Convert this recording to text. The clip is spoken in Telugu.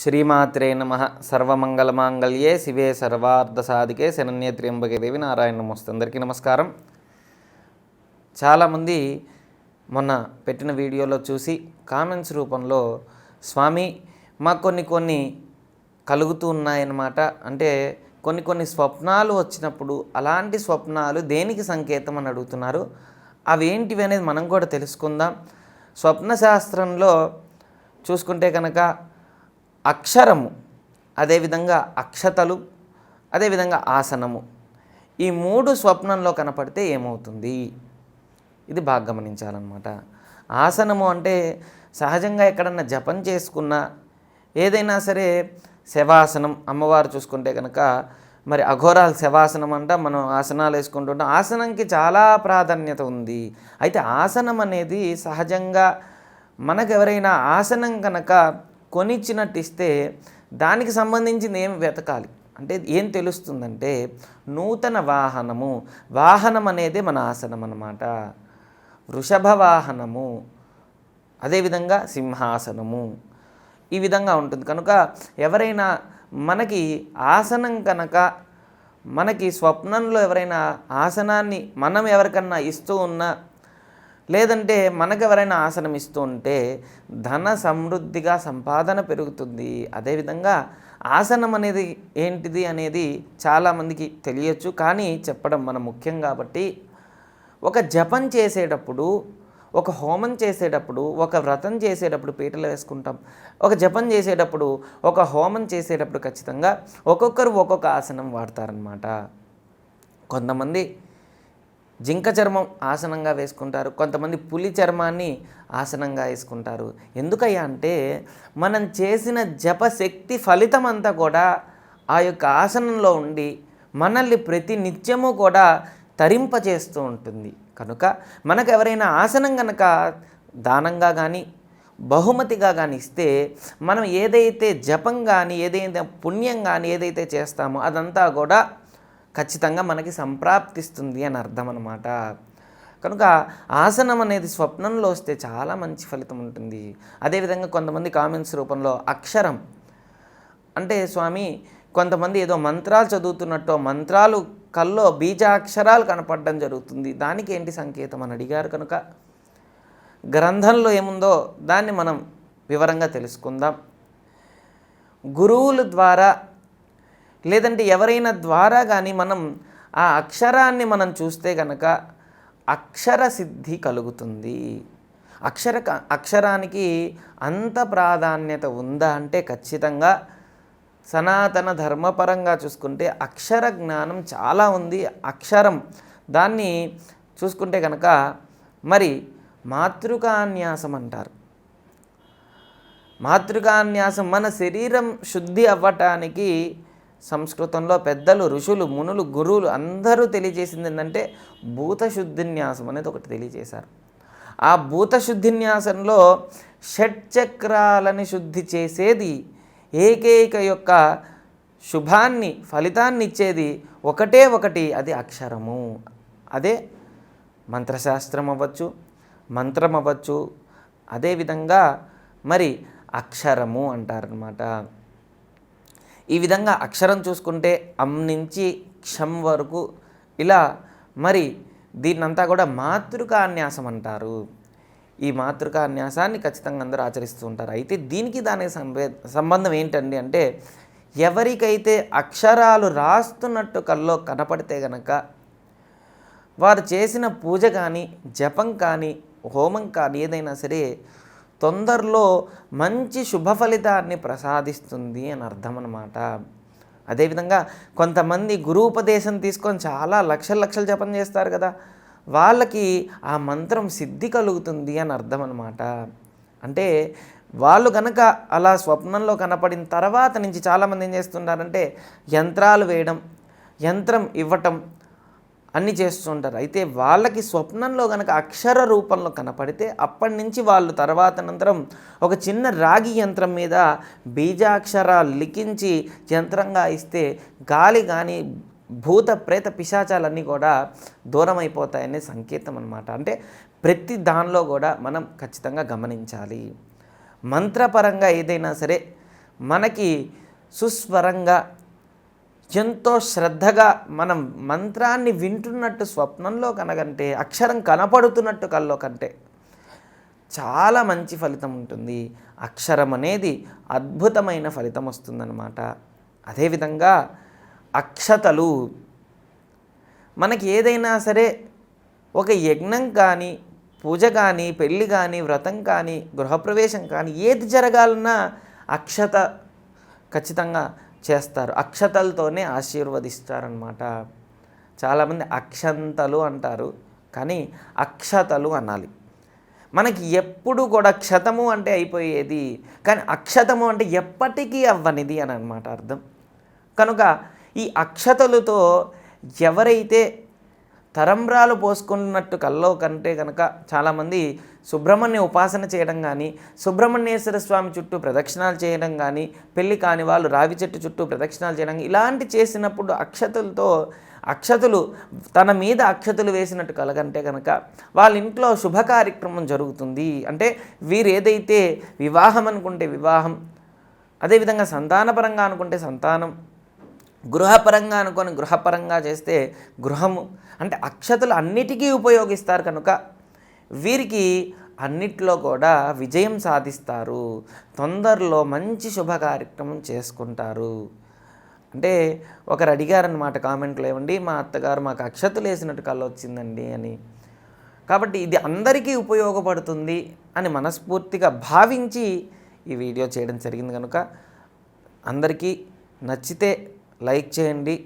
శ్రీమాత్రే నమ. సర్వమంగళమాంగళ్యే శివే సర్వార్ధసాధికే శనన్య త్ర్యంబకే దేవి నారాయణ నమస్తే. అందరికీ నమస్కారం. చాలామంది మొన్న పెట్టిన వీడియోలో చూసి కామెంట్స్ రూపంలో స్వామి మాకు కొన్ని కొన్ని కలుగుతూ ఉన్నాయన్నమాట. అంటే కొన్ని కొన్ని స్వప్నాలు వచ్చినప్పుడు అలాంటి స్వప్నాలు దేనికి సంకేతం అని అడుగుతున్నారు. అవి ఏంటివి అనేది మనం కూడా తెలుసుకుందాం. స్వప్న శాస్త్రంలో చూసుకుంటే కనుక అక్షరము అదేవిధంగా అక్షతలు అదేవిధంగా ఆసనము. ఈ మూడు స్వప్నంలో కనపడితే ఏమవుతుంది? ఇది బాగా గమనించాలన్నమాట. ఆసనము అంటే సహజంగా ఎక్కడన్నా జపం చేసుకున్నా ఏదైనా సరే శవాసనం అమ్మవారు చూసుకుంటే కనుక మరి అఘోరాల శవాసనం అంట మనం ఆసనాలు వేసుకుంటుంటాం ఆసనంకి చాలా ప్రాధాన్యత ఉంది. అయితే ఆసనం అనేది సహజంగా మనకు ఎవరైనా ఆసనం కనుక కొనిచ్చినట్టు ఇస్తే దానికి సంబంధించింది ఏం వెతకాలి? అంటే ఏం తెలుస్తుందంటే నూతన వాహనము వాహనం అనేది మన ఆసనం అన్నమాట. వృషభ వాహనము అదేవిధంగా సింహాసనము. ఈ విధంగా ఉంటుంది. కనుక ఎవరైనా మనకి ఆసనం కనుక మనకి స్వప్నంలో ఎవరైనా ఆసనాన్ని మనం ఎవరికన్నా ఇస్తూ ఉన్నా లేదంటే మనకు ఎవరైనా ఆసనం ఇస్తూ ఉంటే ధన సమృద్ధిగా సంపాదన పెరుగుతుంది. అదేవిధంగా ఆసనం అనేది ఏంటిది అనేది చాలామందికి తెలియచ్చు. కానీ చెప్పడం మన ముఖ్యం కాబట్టి ఒక జపం చేసేటప్పుడు ఒక హోమం చేసేటప్పుడు ఒక వ్రతం చేసేటప్పుడు పీటలు వేసుకుంటాం. ఒక జపం చేసేటప్పుడు ఒక హోమం చేసేటప్పుడు ఖచ్చితంగా ఒక్కొక్కరు ఒక్కొక్క ఆసనం వాడతారనమాట కొంతమంది జింక చర్మం ఆసనంగా వేసుకుంటారు. కొంతమంది పులి చర్మాన్ని ఆసనంగా వేసుకుంటారు. ఎందుకయ్యా అంటే మనం చేసిన జపశక్తి ఫలితం అంతా కూడా ఆ యొక్క ఆసనంలో ఉండి మనల్ని ప్రతి నిత్యము కూడా తరింపచేస్తూ ఉంటుంది. కనుక మనకు ఎవరైనా ఆసనం కనుక దానంగా కానీ బహుమతిగా కానీ ఇస్తే మనం ఏదైతే జపం కానీ ఏదైతే పుణ్యం కానీ ఏదైతే చేస్తామో అదంతా కూడా ఖచ్చితంగా మనకి సంప్రాప్తిస్తుంది అని అర్థం అనమాట కనుక ఆసనం అనేది స్వప్నంలో వస్తే చాలా మంచి ఫలితం ఉంటుంది. అదేవిధంగా కొంతమంది కామెంట్స్ రూపంలో అక్షరం. అంటే స్వామి కొంతమంది ఏదో మంత్రాలు చదువుతున్నట్టు మంత్రాలు కల్లో బీజాక్షరాలు కనపడడం జరుగుతుంది. దానికి ఏంటి సంకేతం అని అడిగారు కనుక గ్రంథంలో ఏముందో దాన్ని మనం వివరంగా తెలుసుకుందాం. గురువుల ద్వారా లేదంటే ఎవరైనా ద్వారా కానీ మనం ఆ అక్షరాన్ని మనం చూస్తే కనుక అక్షర సిద్ధి కలుగుతుంది. అక్షర అక్షరానికి అంత ప్రాధాన్యత ఉందా అంటే ఖచ్చితంగా సనాతన ధర్మపరంగా చూసుకుంటే అక్షర జ్ఞానం చాలా ఉంది. అక్షరం దాన్ని చూసుకుంటే కనుక మరి మాతృకాన్యాసం అంటారు. మాతృకాన్యాసం మన శరీరం శుద్ధి అవ్వటానికి సంస్కృతంలో పెద్దలు ఋషులు మునులు గురువులు అందరూ తెలియజేసింది ఏంటంటే భూతశుద్ధిన్యాసం అనేది ఒకటి తెలియజేశారు. ఆ భూతశుద్ధిన్యాసంలో షట్చక్రాలని శుద్ధి చేసేది ఏకైక యొక్క శుభాన్ని ఫలితాన్ని ఇచ్చేది ఒకటే ఒకటి అది అక్షరము. అదే మంత్రశాస్త్రం అవ్వచ్చు మంత్రం అవ్వచ్చు అదేవిధంగా మరి అక్షరము అంటారనమాట ఈ విధంగా అక్షరం చూసుకుంటే అమ్ నుంచి క్షం వరకు ఇలా మరి దీన్నంతా కూడా మాతృకాన్యాసం అంటారు. ఈ మాతృకాన్యాసాన్ని ఖచ్చితంగా అందరూ ఆచరిస్తూ ఉంటారు. అయితే దీనికి దానికి సంబే సంబంధం ఏంటండి అంటే ఎవరికైతే అక్షరాలు రాస్తున్నట్టు కల్లో కనపడితే గనక వారు చేసిన పూజ కానీ జపం కానీ హోమం కానీ ఏదైనా సరే తొందరలో మంచి శుభ ఫలితాన్ని ప్రసాదిస్తుంది అని అర్థం అన్నమాట అదేవిధంగా కొంతమంది గురూపదేశం తీసుకొని చాలా లక్షల లక్షలు జపం చేస్తారు కదా వాళ్ళకి ఆ మంత్రం సిద్ధి కలుగుతుంది అని అర్థం అనమాట అంటే వాళ్ళు కనుక అలా స్వప్నంలో కనపడిన తర్వాత నుంచి చాలామంది ఏం చేస్తుంటారంటే యంత్రాలు వేయడం యంత్రం ఇవ్వటం అన్నీ చేస్తుంటారు అయితే వాళ్ళకి స్వప్నంలో కనుక అక్షర రూపంలో కనపడితే అప్పటి నుంచి వాళ్ళు తర్వాత అనంతరం ఒక చిన్న రాగి యంత్రం మీద బీజాక్షరాలు లిఖించి యంత్రంగా ఇస్తే గాలి కానీ భూత ప్రేత పిశాచాలన్నీ కూడా దూరం అయిపోతాయనే సంకేతం అనమాట అంటే ప్రతి దానిలో కూడా మనం ఖచ్చితంగా గమనించాలి. మంత్రపరంగా ఏదైనా సరే మనకి సుస్వరంగా ఎంతో శ్రద్ధగా మనం మంత్రాన్ని వింటున్నట్టు స్వప్నంలో కనగంటే అక్షరం కనపడుతున్నట్టు కల్లో కంటే చాలా మంచి ఫలితం ఉంటుంది. అక్షరం అనేది అద్భుతమైన ఫలితం వస్తుందన్నమాట. అదేవిధంగా అక్షతలు మనకి ఏదైనా సరే ఒక యజ్ఞం కానీ పూజ కానీ పెళ్ళి కానీ వ్రతం కానీ గృహప్రవేశం కానీ ఏది జరగాలన్నా అక్షత ఖచ్చితంగా చేస్తారు. అక్షతలతోనే ఆశీర్వదిస్తారనమాట చాలామంది అక్షంతలు అంటారు కానీ అక్షతలు అనాలి. మనకి ఎప్పుడు కూడా క్షతము అంటే అయిపోయేది కానీ అక్షతము అంటే ఎప్పటికీ అవ్వనిది అని అనమాట అర్థం. కనుక ఈ అక్షతలతో ఎవరైతే తరంబ్రాలు పోసుకున్నట్టు కల్లో కంటే కనుక చాలామంది సుబ్రహ్మణ్య ఉపాసన చేయడం కానీ సుబ్రహ్మణ్యేశ్వర స్వామి చుట్టూ ప్రదక్షిణాలు చేయడం కానీ పెళ్ళి కాని వాళ్ళు రావి చెట్టు చుట్టూ ప్రదక్షిణాలు చేయడం ఇలాంటి చేసినప్పుడు అక్షతలతో అక్షతులు తన మీద అక్షతులు వేసినట్టు కలగంటే కనుక వాళ్ళ ఇంట్లో శుభ కార్యక్రమం జరుగుతుంది. అంటే వీరు ఏదైతే వివాహం అనుకుంటే వివాహం అదేవిధంగా సంతానపరంగా అనుకుంటే సంతానం గృహపరంగా అనుకొని గృహపరంగా చేస్తే గృహము అంటే అక్షతలు అన్నిటికీ ఉపయోగిస్తారు కనుక వీరికి అన్నిట్లో కూడా విజయం సాధిస్తారు. తొందరలో మంచి శుభ కార్యక్రమం చేసుకుంటారు. అంటే ఒకరు అడిగారనమాట కామెంట్లో ఏమండి మా అత్తగారు మాకు అక్షతలు వేసినట్టు కళ్ళు వచ్చిందండి అని. కాబట్టి ఇది అందరికీ ఉపయోగపడుతుంది అని మనస్ఫూర్తిగా భావించి ఈ వీడియో చేయడం జరిగింది కనుక అందరికీ నచ్చితే లైక్ చేయండి